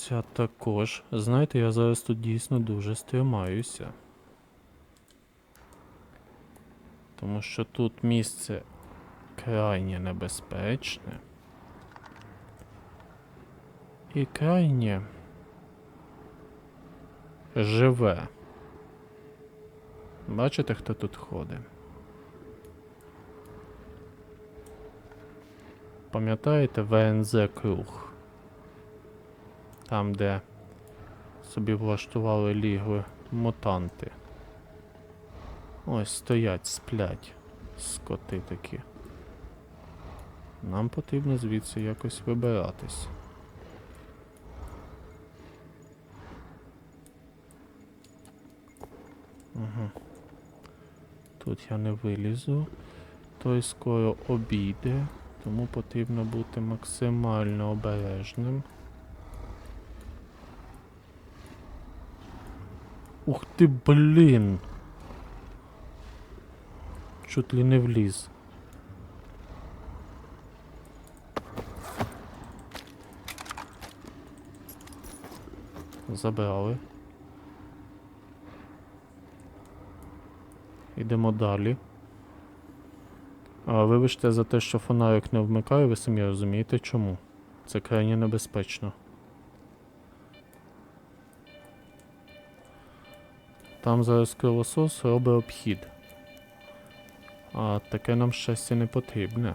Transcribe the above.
Ця також. Знаєте, я зараз тут дійсно дуже стримаюся. Тому що тут місце крайне небезпечне. І крайне живе. Бачите, хто тут ходить? Пам'ятаєте ВНЗ Круг? Там, де собі влаштували лігви мутанти. Ось стоять, сплять. Скоти такі. Нам потрібно звідси якось вибиратись. Угу. Тут я не вилізу. Той скоро обійде, тому потрібно бути максимально обережним. Ух ти, блін! Чуть ли не вліз. Забрали. Ідемо далі. А, вибачте за те, що фонарик не вмикаю, ви самі розумієте чому. Це крайне небезпечно. Там зараз кровосос робить обхід. А таке нам щастя не потрібне.